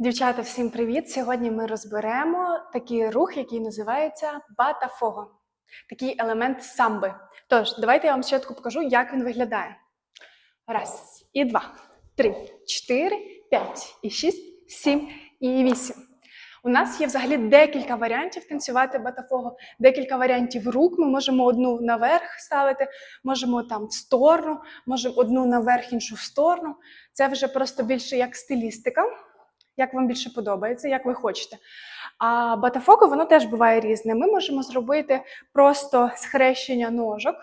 Дівчата, всім привіт! Сьогодні ми розберемо такий рух, який називається батафого, такий елемент самби. Тож, давайте я вам спочатку покажу, як він виглядає. Раз, і два, три, чотири, п'ять, і шість, сім, і вісім. У нас є взагалі декілька варіантів танцювати батафого, декілька варіантів рук. Ми можемо одну наверх ставити, можемо там в сторону, можемо одну наверх, іншу в сторону. Це вже просто більше як стилістика як вам більше подобається, як ви хочете. А батафоко воно теж буває різне. Ми можемо зробити просто схрещення ножок,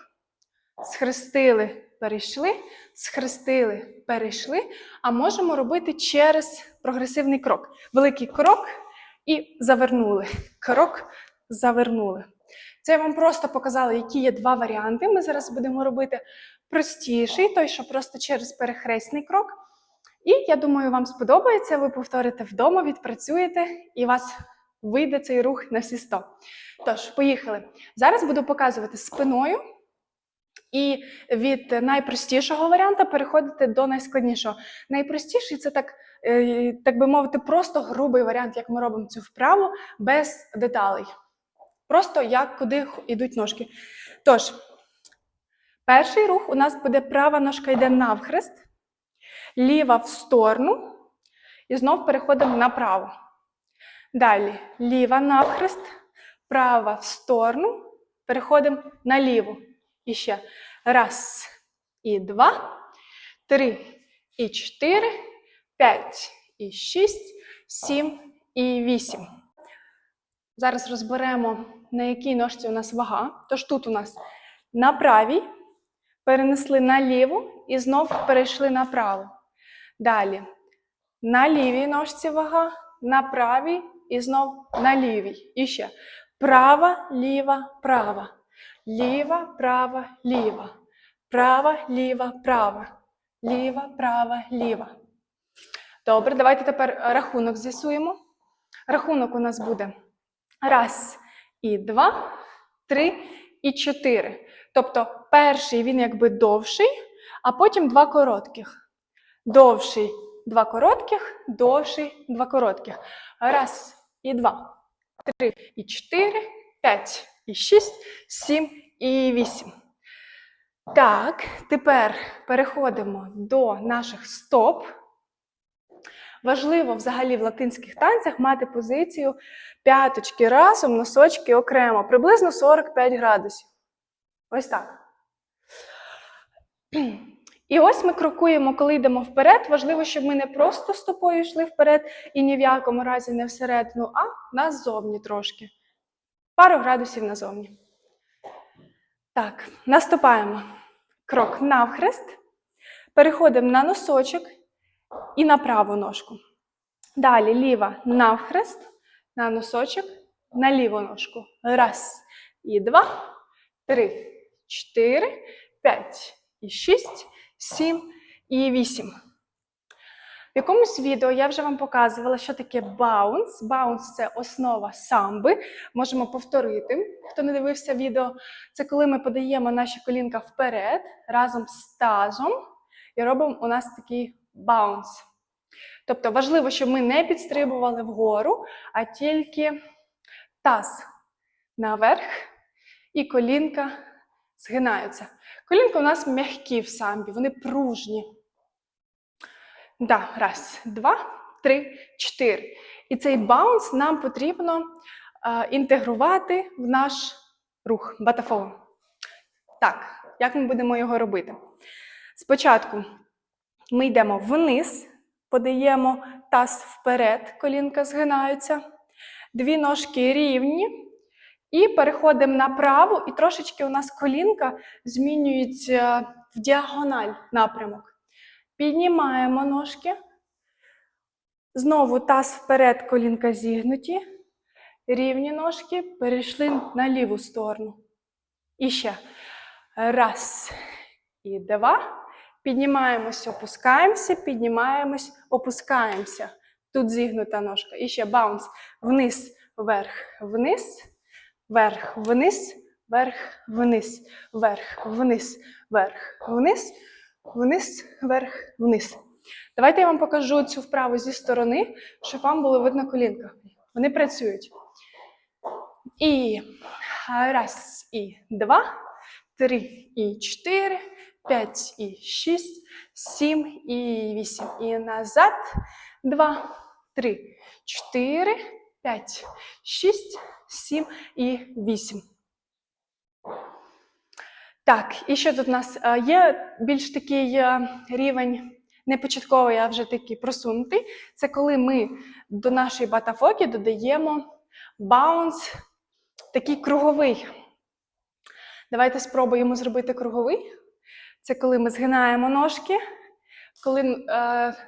схрестили, перейшли, схрестили, перейшли, а можемо робити через прогресивний крок. Великий крок і завернули. Крок, завернули. Це я вам просто показала, які є два варіанти. Ми зараз будемо робити простіший, той, що просто через перехресний крок. І я думаю, вам сподобається, ви повторите вдома, відпрацюєте, і вас вийде цей рух на всі 100. Тож, поїхали. Зараз буду показувати спиною. І від найпростішого варіанта переходити до найскладнішого. Найпростіший це так, е, так би мовити, просто грубий варіант, як ми робимо цю вправу, без деталей. Просто як куди йдуть ножки. Тож, перший рух у нас буде права ножка йде навхрест ліва в сторону і знов переходимо направо. Далі ліва навхрест, права в сторону, переходимо наліво. І ще раз, і два, три, і чотири, п'ять, і шість, сім, і вісім. Зараз розберемо, на якій ножці у нас вага. Тож тут у нас на правій, перенесли наліву і знов перейшли направо. Далі. На лівій ножці вага, на правій і знов на лівій. І ще. Права, ліва, права. Ліва, права, ліва. Права, ліва, права. Ліва, права, ліва. Добре, давайте тепер рахунок з'ясуємо. Рахунок у нас буде раз і два, три і чотири. Тобто перший він якби довший, а потім два коротких. Довший два коротких, довший два коротких. Раз і два, три і чотири, п'ять і шість, сім і вісім. Так, тепер переходимо до наших стоп. Важливо взагалі в латинських танцях мати позицію п'яточки разом, носочки окремо, приблизно 45 градусів. Ось так. І ось ми крокуємо, коли йдемо вперед. Важливо, щоб ми не просто стопою йшли вперед і ні в якому разі не всередину, а назовні трошки. Пару градусів назовні. Так, наступаємо. Крок навхрест. Переходимо на носочок і на праву ножку. Далі ліва навхрест, на носочок, на ліву ножку. Раз, і два, три, чотири, п'ять і шість. 7 і 8. В якомусь відео я вже вам показувала, що таке баунс. Баунс це основа самби. Можемо повторити. Хто не дивився відео, це коли ми подаємо наші колінка вперед разом з тазом і робимо у нас такий баунс. Тобто важливо, щоб ми не підстрибували вгору, а тільки таз наверх і колінка згинаються. Колінка у нас м'які в самбі, вони пружні. Да, Раз, два, три, чотири. І цей баунс нам потрібно е, інтегрувати в наш рух батафон. Так, як ми будемо його робити? Спочатку ми йдемо вниз, подаємо таз вперед, колінка згинаються. Дві ножки рівні. І переходимо направо, і трошечки у нас колінка змінюється в діагональ напрямок. Піднімаємо ножки. Знову таз вперед, колінка зігнуті. Рівні ножки перейшли на ліву сторону. І ще. Раз. І два. Піднімаємося, опускаємося, піднімаємось, опускаємося. Тут зігнута ножка. І ще баунс. Вниз, вверх, вниз вверх, вниз, вверх, вниз, вверх, вниз, вверх, вниз, вниз, вверх, вниз. Давайте я вам покажу цю вправу зі сторони, щоб вам було видно колінка. Вони працюють. І раз, і два, три, і чотири, п'ять, і шість, сім, і вісім. І назад. Два, три, чотири, п'ять, шість, сім і вісім. Так, і що тут у нас Е, є більш такий е, рівень не початковий, а вже такий просунутий. Це коли ми до нашої батафоки додаємо баунс такий круговий. Давайте спробуємо зробити круговий. Це коли ми згинаємо ножки, коли е,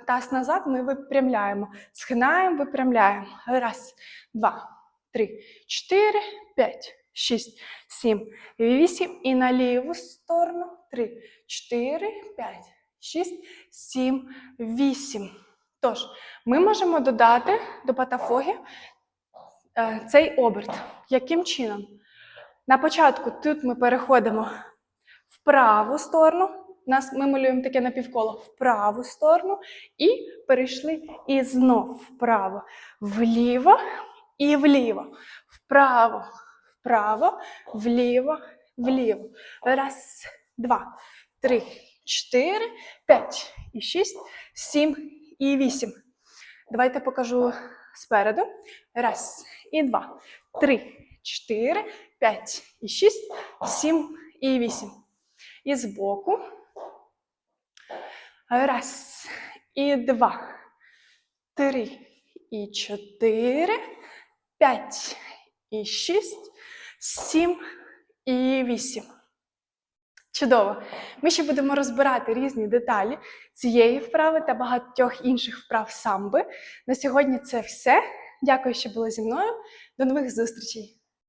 таз назад ми випрямляємо. Згинаємо, випрямляємо. Раз, два, три, чотири, п'ять, шість, сім, вісім. І на ліву сторону. Три, чотири, п'ять, шість, сім, вісім. Тож, ми можемо додати до патафоги е, цей оберт. Яким чином? На початку тут ми переходимо в праву сторону. Нас ми малюємо таке напівколо в праву сторону і перейшли і знов вправо, вліво і вліво, вправо, вправо, вліво, вліво. Раз, два, три, чотири, п'ять і шість, сім і вісім. Давайте покажу спереду. Раз і два, три, чотири, п'ять і шість, сім і вісім. І збоку. Раз, і два, три, і чотири, п'ять, і шість, сім, і вісім. Чудово! Ми ще будемо розбирати різні деталі цієї вправи та багатьох інших вправ самби. На сьогодні це все. Дякую, що були зі мною. До нових зустрічей!